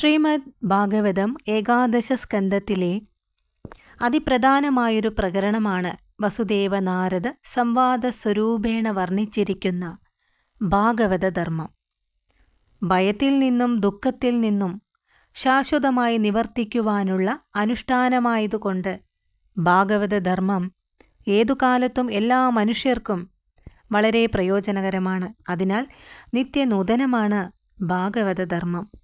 ശ്രീമദ് ഭാഗവതം ഏകാദശ സ്കന്ധത്തിലെ അതിപ്രധാനമായൊരു പ്രകരണമാണ് വസുദേവ നാരദ സംവാദ സ്വരൂപേണ വർണിച്ചിരിക്കുന്ന ഭാഗവതധർമ്മം. ഭയത്തിൽ നിന്നും ദുഃഖത്തിൽ നിന്നും ശാശ്വതമായി നിവർത്തിക്കുവാനുള്ള അനുഷ്ഠാനമായതുകൊണ്ട് ഭാഗവതധർമ്മം ഏതു കാലത്തും എല്ലാ മനുഷ്യർക്കും വളരെ പ്രയോജനകരമാണ്. അതിനാൽ നിത്യനൂതനമാണ് ഭാഗവതധർമ്മം.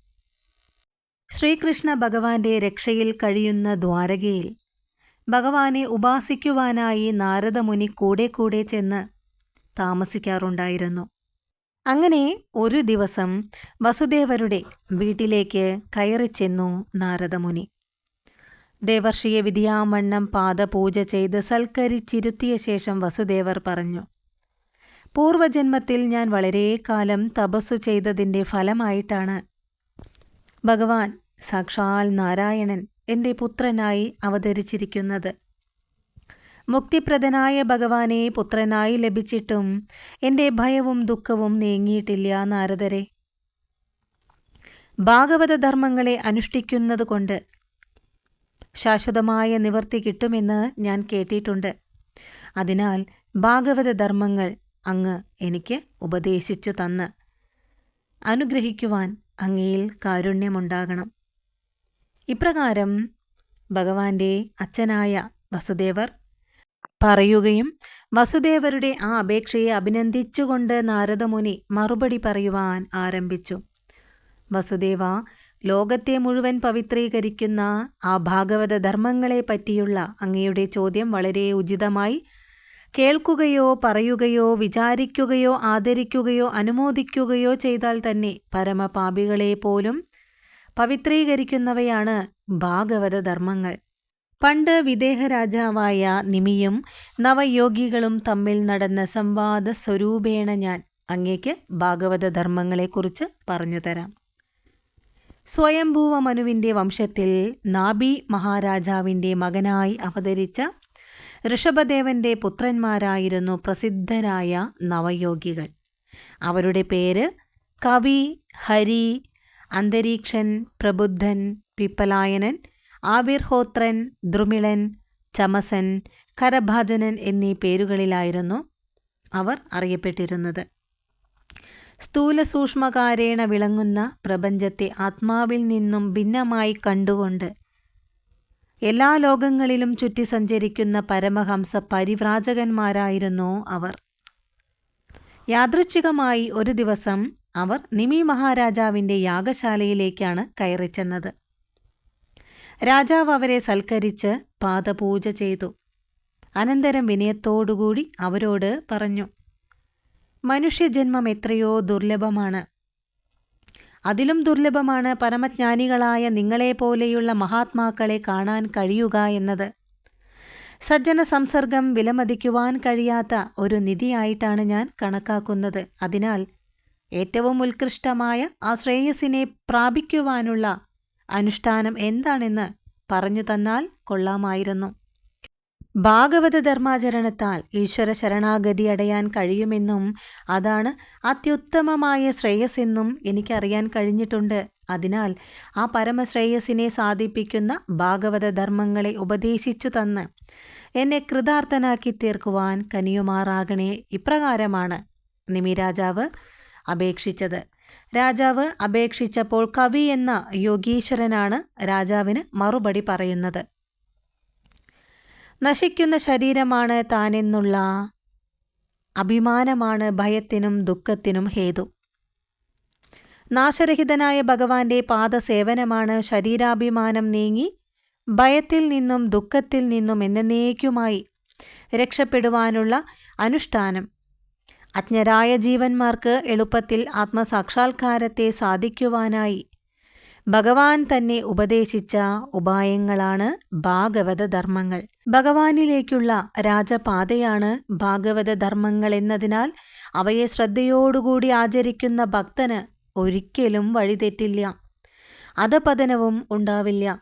ശ്രീകൃഷ്ണ ഭഗവാന്റെ രക്ഷയിൽ കഴിയുന്ന ദ്വാരകയിൽ ഭഗവാനെ ഉപാസിക്കുവാനായി നാരദമുനി കൂടെ കൂടെ ചെന്ന് താമസിക്കാറുണ്ടായിരുന്നു. അങ്ങനെ ഒരു ദിവസം വസുദേവരുടെ വീട്ടിലേക്ക് കയറി ചെന്നു നാരദമുനി. ദേവർഷിയെ വിധിയാമണ്ണം പാദപൂജ ചെയ്ത് സൽക്കരിച്ചിരുത്തിയ ശേഷം വസുദേവർ പറഞ്ഞു പൂർവജന്മത്തിൽ ഞാൻ വളരെ കാലം തപസ്സു ചെയ്തതിന്റെ ഫലമായിട്ടാണ് ഭഗവാൻ സാക്ഷാൽ നാരായണൻ എന്റെ പുത്രനായി അവതരിച്ചിരിക്കുന്നത്. മുക്തിപ്രദനായ ഭഗവാനെ പുത്രനായി ലഭിച്ചിട്ടും എന്റെ ഭയവും ദുഃഖവും നീങ്ങിയിട്ടില്ല നാരദരെ. ഭാഗവത ധർമ്മങ്ങളെ അനുഷ്ഠിക്കുന്നതുകൊണ്ട് ശാശ്വതമായ നിവർത്തി കിട്ടുമെന്ന് ഞാൻ കേട്ടിട്ടുണ്ട്. അതിനാൽ ഭാഗവത ധർമ്മങ്ങൾ അങ്ങ് എനിക്ക് ഉപദേശിച്ചു തന്ന്. അനുഗ്രഹിക്കുവാൻ അങ്ങയിൽ കാരുണ്യമുണ്ടാകണം. ഇപ്രകാരം ഭഗവാന്റെ അച്ഛനായ വസുദേവർ പറയുകയും വസുദേവരുടെ ആ അപേക്ഷയെ അഭിനന്ദിച്ചുകൊണ്ട് നാരദമുനി മറുപടി പറയുവാൻ ആരംഭിച്ചു. വസുദേവ ലോകത്തെ മുഴുവൻ പവിത്രീകരിക്കുന്ന ആ ഭാഗവത ധർമ്മങ്ങളെ പറ്റിയുള്ള അങ്ങയുടെ ചോദ്യം വളരെ ഉചിതമായി കേൾക്കുകയോ പറയുകയോ വിചാരിക്കുകയോ ആദരിക്കുകയോ അനുമോദിക്കുകയോ ചെയ്താൽ തന്നെ പരമപാപികളെ പോലും പവിത്രീകരിക്കുന്നവയാണ് ഭാഗവത ധർമ്മങ്ങൾ പണ്ട് വിദേഹ രാജാവായ നിമിയും നവയോഗികളും തമ്മിൽ നടന്ന സംവാദ സ്വരൂപേണ ഞാൻ അങ്ങേക്ക് ഭാഗവത ധർമ്മങ്ങളെക്കുറിച്ച് പറഞ്ഞുതരാം സ്വയംഭൂവ മനുവിന്റെ വംശത്തിൽ നാബി മഹാരാജാവിന്റെ മകനായി അവതരിച്ച ഋഷഭദേവന്റെ പുത്രന്മാരായിരുന്നു പ്രസിദ്ധരായ നവയോഗികൾ. അവരുടെ പേര് കവി ഹരി അന്തരീക്ഷൻ പ്രബുദ്ധൻ പിപ്പലായനൻ ആവിർഹോത്രൻ ദ്രുമിളൻ ചമസൻ കരഭാജനൻ എന്നീ പേരുകളിലായിരുന്നു അവർ അറിയപ്പെട്ടിരുന്നത്. സ്ഥൂല സൂക്ഷ്മകാരേണ വിളങ്ങുന്ന പ്രപഞ്ചത്തെ ആത്മാവിൽ നിന്നും ഭിന്നമായി കണ്ടുകൊണ്ട് എല്ലാ ലോകങ്ങളിലും ചുറ്റി സഞ്ചരിക്കുന്ന പരമഹംസ പരിവ്രാജകന്മാരായിരുന്നു അവർ. യാദൃച്ഛികമായി ഒരു ദിവസം അവർ നിമി മഹാരാജാവിന്റെ യാഗശാലയിലേക്കാണ് കയറിച്ചെന്നത് രാജാവ് അവരെ സൽക്കരിച്ച് പാദപൂജ ചെയ്തു. അനന്തരം വിനയത്തോടുകൂടി അവരോട് പറഞ്ഞു മനുഷ്യജന്മം എത്രയോ ദുർലഭമാണ്. അതിലും ദുർലഭമാണ് പരമജ്ഞാനികളായ നിങ്ങളെപ്പോലെയുള്ള മഹാത്മാക്കളെ കാണാൻ കഴിയുക എന്നത്. സജ്ജന സംസർഗം വിലമതിക്കുവാൻ കഴിയാത്ത ഒരു നിധിയായിട്ടാണ് ഞാൻ കണക്കാക്കുന്നത്. അതിനാൽ ഏറ്റവും ഉത്കൃഷ്ടമായ ആ ശ്രേയസിനെ പ്രാപിക്കുവാനുള്ള അനുഷ്ഠാനം എന്താണെന്ന് പറഞ്ഞു തന്നാൽ കൊള്ളാമായിരുന്നു. ഭാഗവത ധർമാചരണത്താൽ ഈശ്വര ശരണാഗതി അടയാൻ കഴിയുമെന്നും അതാണ് അത്യുത്തമമായ ശ്രേയസ്സെന്നും എനിക്കറിയാൻ കഴിഞ്ഞിട്ടുണ്ട്. അതിനാൽ ആ പരമശ്രേയസിനെ സാധിപ്പിക്കുന്ന ഭാഗവത ധർമ്മങ്ങളെ ഉപദേശിച്ചു തന്ന് എന്നെ കൃതാർത്ഥനാക്കി തീർക്കുവാൻ കനിയുമാറാകണേ ഇപ്രകാരമാണ് നിമി രാജാവ് അപേക്ഷിച്ചത്. രാജാവ് അപേക്ഷിച്ചപ്പോൾ കവി എന്ന യോഗീശ്വരനാണ് രാജാവിന് മറുപടി പറയുന്നത്. നശിക്കുന്ന ശരീരമാണ് താനെന്നുള്ള അഭിമാനമാണ് ഭയത്തിനും ദുഃഖത്തിനും ഹേതു. നാശരഹിതനായ ഭഗവാന്റെ പാദസേവനമാണ് ശരീരാഭിമാനം നീങ്ങി ഭയത്തിൽ നിന്നും ദുഃഖത്തിൽ നിന്നും എന്നേക്കുമായി രക്ഷപ്പെടുവാനുള്ള അനുഷ്ഠാനം. അജ്ഞരായ ജീവന്മാർക്ക് എളുപ്പത്തിൽ ആത്മസാക്ഷാത്കാരത്തെ സാധിക്കുവാനായി ഭഗവാൻ തന്നെ ഉപദേശിച്ച ഉപായങ്ങളാണ് ഭാഗവത ധർമ്മങ്ങൾ ഭഗവാനിലേക്കുള്ള രാജപാതയാണ് ഭാഗവത ധർമ്മങ്ങൾ എന്നതിനാൽ അവയെ ശ്രദ്ധയോടുകൂടി ആചരിക്കുന്ന ഭക്തന് ഒരിക്കലും വഴിതെറ്റില്ല. അധപതനവും ഉണ്ടാവില്ല.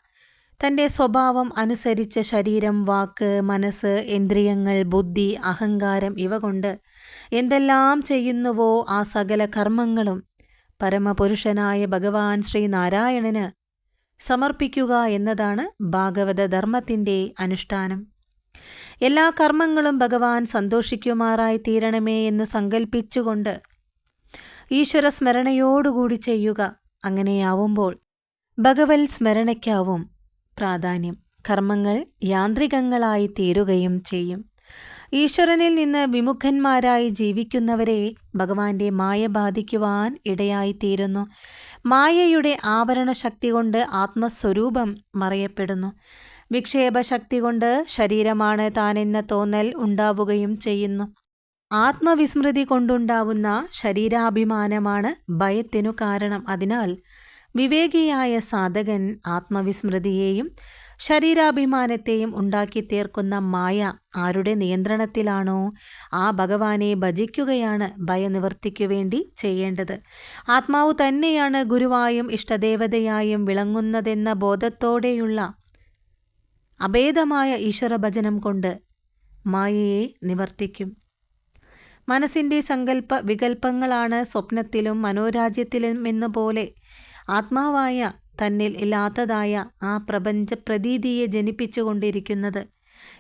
തന്റെ സ്വഭാവം അനുസരിച്ച ശരീരം വാക്ക് മനസ്സ് ഇന്ദ്രിയങ്ങൾ ബുദ്ധി അഹങ്കാരം ഇവ കൊണ്ട് എന്തെല്ലാം ചെയ്യുന്നുവോ ആ സകല കർമ്മങ്ങളും പരമപുരുഷനായ ഭഗവാൻ ശ്രീനാരായണന് സമർപ്പിക്കുക എന്നതാണ് ഭാഗവത ധർമ്മത്തിന്റെ അനുഷ്ഠാനം. എല്ലാ കർമ്മങ്ങളും ഭഗവാൻ സന്തോഷിക്കുമാറായി തീരണമേ എന്ന് സങ്കൽപ്പിച്ചുകൊണ്ട് ഈശ്വര സ്മരണയോടുകൂടി ചെയ്യുക അങ്ങനെയാവുമ്പോൾ ഭഗവത് സ്മരണയ്ക്കാവും പ്രാധാന്യം. കർമ്മങ്ങൾ യാന്ത്രികങ്ങളായി തീരുകയും ചെയ്യും. ഈശ്വരനിൽ നിന്ന് വിമുഖന്മാരായി ജീവിക്കുന്നവരെ ഭഗവാന്റെ മായ ബാധിക്കുവാൻ ഇടയായിത്തീരുന്നു. മായയുടെ ആവരണ ശക്തി കൊണ്ട് ആത്മസ്വരൂപം മറയപ്പെടുന്നു. വിക്ഷേപ ശക്തി കൊണ്ട് ശരീരമാണ് താനെന്ന തോന്നൽ ഉണ്ടാവുകയും ചെയ്യുന്നു. ആത്മവിസ്മൃതി കൊണ്ടുണ്ടാവുന്ന ശരീരാഭിമാനമാണ് ഭയത്തിനു കാരണം. അതിനാൽ വിവേകിയായ സാധകൻ ആത്മവിസ്മൃതിയെയും ശരീരാഭിമാനത്തെയും ഉണ്ടാക്കി തീർക്കുന്ന മായ ആരുടെ നിയന്ത്രണത്തിലാണോ? ആ ഭഗവാനെ ഭജിക്കുകയാണ് ഭയനിവർത്തിക്കു വേണ്ടി ചെയ്യേണ്ടത്. ആത്മാവ് തന്നെയാണ് ഗുരുവായും ഇഷ്ടദേവതയായും വിളങ്ങുന്നതെന്ന ബോധത്തോടെയുള്ള അഭേദമായ ഈശ്വരഭജനം കൊണ്ട് മായയെ നിവർത്തിക്കും. മനസ്സിന്റെ സങ്കല്പ വികല്പങ്ങളാണ് സ്വപ്നത്തിലും മനോരാജ്യത്തിലും എന്ന പോലെ ആത്മാവായ തന്നിൽ ഇല്ലാത്തതായ ആ പ്രപഞ്ച പ്രതീതിയെ ജനിപ്പിച്ചുകൊണ്ടിരിക്കുന്നത്.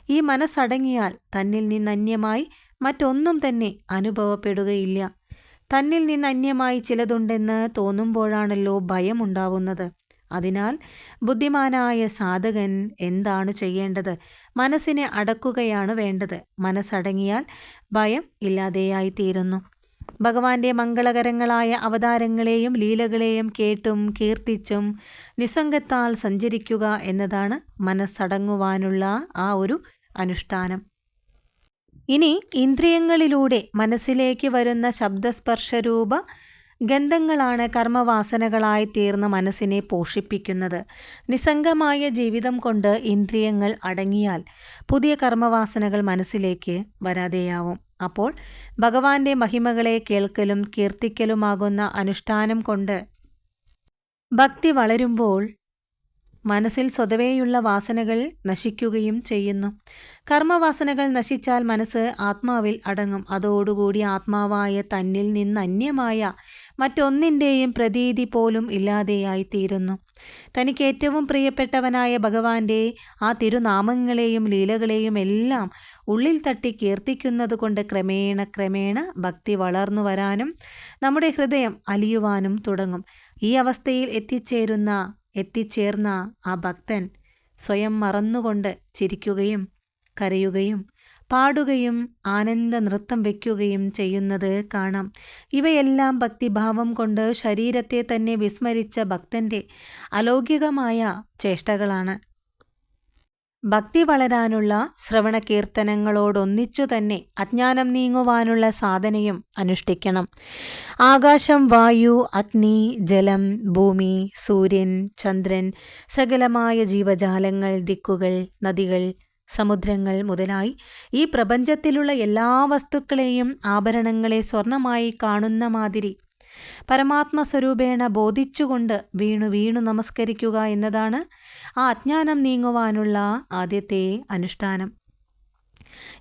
ഈ മനസ്സടങ്ങിയാൽ തന്നിൽ നിന്നന്യമായി മറ്റൊന്നും തന്നെ അനുഭവപ്പെടുകയില്ല. തന്നിൽ നിന്നന്യമായി ചിലതുണ്ടെന്ന് തോന്നുമ്പോഴാണല്ലോ ഭയമുണ്ടാവുന്നത്. അതിനാൽ ബുദ്ധിമാനായ സാധകൻ എന്താണ് ചെയ്യേണ്ടത്? മനസ്സിനെ അടക്കുകയാണ് വേണ്ടത്. മനസ്സടങ്ങിയാൽ ഭയം ഇല്ലാതെയായിത്തീരുന്നു. ഭഗവാന്റെ മംഗളകരങ്ങളായ അവതാരങ്ങളെയും ലീലകളെയും കേട്ടും കീർത്തിച്ചും നിസ്സംഗത്താൽ സഞ്ചരിക്കുക എന്നതാണ് മനസ്സടങ്ങുവാനുള്ള ആ ഒരു അനുഷ്ഠാനം. ഇനി ഇന്ദ്രിയങ്ങളിലൂടെ മനസ്സിലേക്ക് വരുന്ന ശബ്ദസ്പർശരൂപ ഗന്ധങ്ങളാണ് കർമ്മവാസനകളായി തീർന്ന മനസ്സിനെ പോഷിപ്പിക്കുന്നത്. നിസ്സംഗമായ ജീവിതം കൊണ്ട് ഇന്ദ്രിയങ്ങൾ അടങ്ങിയാൽ പുതിയ കർമ്മവാസനകൾ മനസ്സിലേക്ക് വരാതെയാവും. അപ്പോൾ ഭഗവാന്റെ മഹിമകളെ കേൾക്കലും കീർത്തിക്കലുമാകുന്ന അനുഷ്ഠാനം കൊണ്ട് ഭക്തി വളരുമ്പോൾ മനസ്സിൽ സ്വതവേയുള്ള വാസനകൾ നശിക്കുകയും ചെയ്യുന്നു. കർമ്മവാസനകൾ നശിച്ചാൽ മനസ്സ് ആത്മാവിൽ അടങ്ങും. അതോടുകൂടി ആത്മാവായ തന്നിൽ നിന്ന് അന്യമായ മറ്റൊന്നിന്റെയും പ്രതീതി പോലും ഇല്ലാതെയായി തീരുന്നു തനിക്ക് ഏറ്റവും പ്രിയപ്പെട്ടവനായ ഭഗവാന്റെ ആ തിരുനാമങ്ങളെയും ലീലകളെയും എല്ലാം ഉള്ളിൽ തട്ടി കീർത്തിക്കുന്നത് കൊണ്ട് ക്രമേണ ക്രമേണ ഭക്തി വളർന്നു വരാനും നമ്മുടെ ഹൃദയം അലിയുവാനും തുടങ്ങും. ഈ അവസ്ഥയിൽ എത്തിച്ചേരുന്ന എത്തിച്ചേർന്ന ആ ഭക്തൻ സ്വയം മറന്നുകൊണ്ട് ചിരിക്കുകയും കരയുകയും പാടുകയും ആനന്ദ നൃത്തം വയ്ക്കുകയും ചെയ്യുന്നത് കാണാം. ഇവയെല്ലാം ഭക്തിഭാവം കൊണ്ട് ശരീരത്തെ തന്നെ വിസ്മരിച്ച ഭക്തന്റെ അലൗകികമായ ചേഷ്ടകളാണ്. ഭക്തി വളരാനുള്ള ശ്രവണ കീർത്തനങ്ങളോടൊന്നിച്ചു തന്നെ അജ്ഞാനം നീങ്ങുവാനുള്ള സാധനയും അനുഷ്ഠിക്കണം. ആകാശം വായു അഗ്നി ജലം ഭൂമി സൂര്യൻ ചന്ദ്രൻ സകലമായ ജീവജാലങ്ങൾ ദിക്കുകൾ നദികൾ സമുദ്രങ്ങൾ മുതലായി ഈ പ്രപഞ്ചത്തിലുള്ള എല്ലാ വസ്തുക്കളെയും ആഭരണങ്ങളെ സ്വർണമായി കാണുന്ന മാതിരി പരമാത്മസ്വരൂപേണ ബോധിച്ചുകൊണ്ട് വീണു വീണു നമസ്കരിക്കുക എന്നതാണ് ആ അജ്ഞാനം നീങ്ങുവാനുള്ള ആദ്യത്തെ അനുഷ്ഠാനം.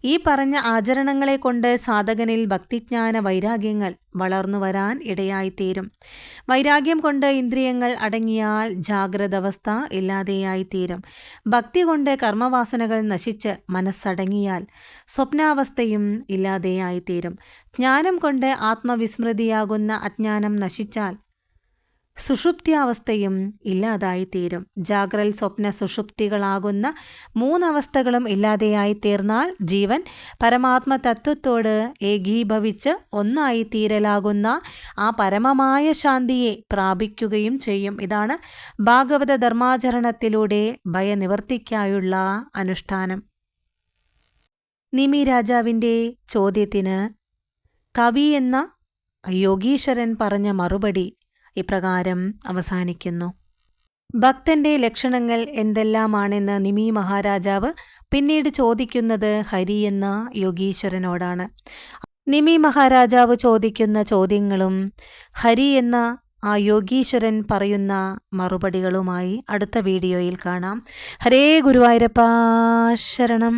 ഈ പറഞ്ഞ ആചരണങ്ങളെ കൊണ്ട് സാധകനിൽ ഭക്തിജ്ഞാന വൈരാഗ്യങ്ങൾ വളർന്നു വരാൻ ഇടയായിത്തീരും. വൈരാഗ്യം കൊണ്ട് ഇന്ദ്രിയങ്ങൾ അടങ്ങിയാൽ ജാഗ്രത അവസ്ഥ ഇല്ലാതെയായിത്തീരും. ഭക്തി കൊണ്ട് കർമ്മവാസനകൾ നശിച്ച് മനസ്സടങ്ങിയാൽ സ്വപ്നാവസ്ഥയും ഇല്ലാതെയായിത്തീരും. ജ്ഞാനം കൊണ്ട് ആത്മവിസ്മൃതിയാകുന്ന അജ്ഞാനം നശിച്ചാൽ സുഷുപ്തിയാവസ്ഥയും ഇല്ലാതായിത്തീരും. ജാഗ്രൽ സ്വപ്ന സുഷുപ്തികളാകുന്ന മൂന്നവസ്ഥകളും ഇല്ലാതെയായി തീർന്നാൽ ജീവൻ പരമാത്മ തത്വത്തോട് ഏകീഭവിച്ച് ഒന്നായി തീരലാകുന്ന ആ പരമമായ ശാന്തിയെ പ്രാപിക്കുകയും ചെയ്യും. ഇതാണ് ഭാഗവത ധർമാചരണത്തിലൂടെ ഭയനിവർത്തിക്കായുള്ള അനുഷ്ഠാനം. നിമി രാജാവിന്റെ ചോദ്യത്തിന് കവി എന്ന യോഗീശ്വരൻ പറഞ്ഞ മറുപടി ഇപ്രകാരം അവസാനിക്കുന്നു. ഭക്തന്റെ ലക്ഷണങ്ങൾ എന്തെല്ലാമാണെന്ന് നിമി മഹാരാജാവ് പിന്നീട് ചോദിക്കുന്നത് ഹരി എന്ന യോഗീശ്വരനോടാണ്. നിമി മഹാരാജാവ് ചോദിക്കുന്ന ചോദ്യങ്ങളും ഹരി എന്ന ആ യോഗീശ്വരൻ പറയുന്ന മറുപടികളുമായി അടുത്ത വീഡിയോയിൽ കാണാം. ഹരേ ഗുരുവായൂരപ്പ ശരണം.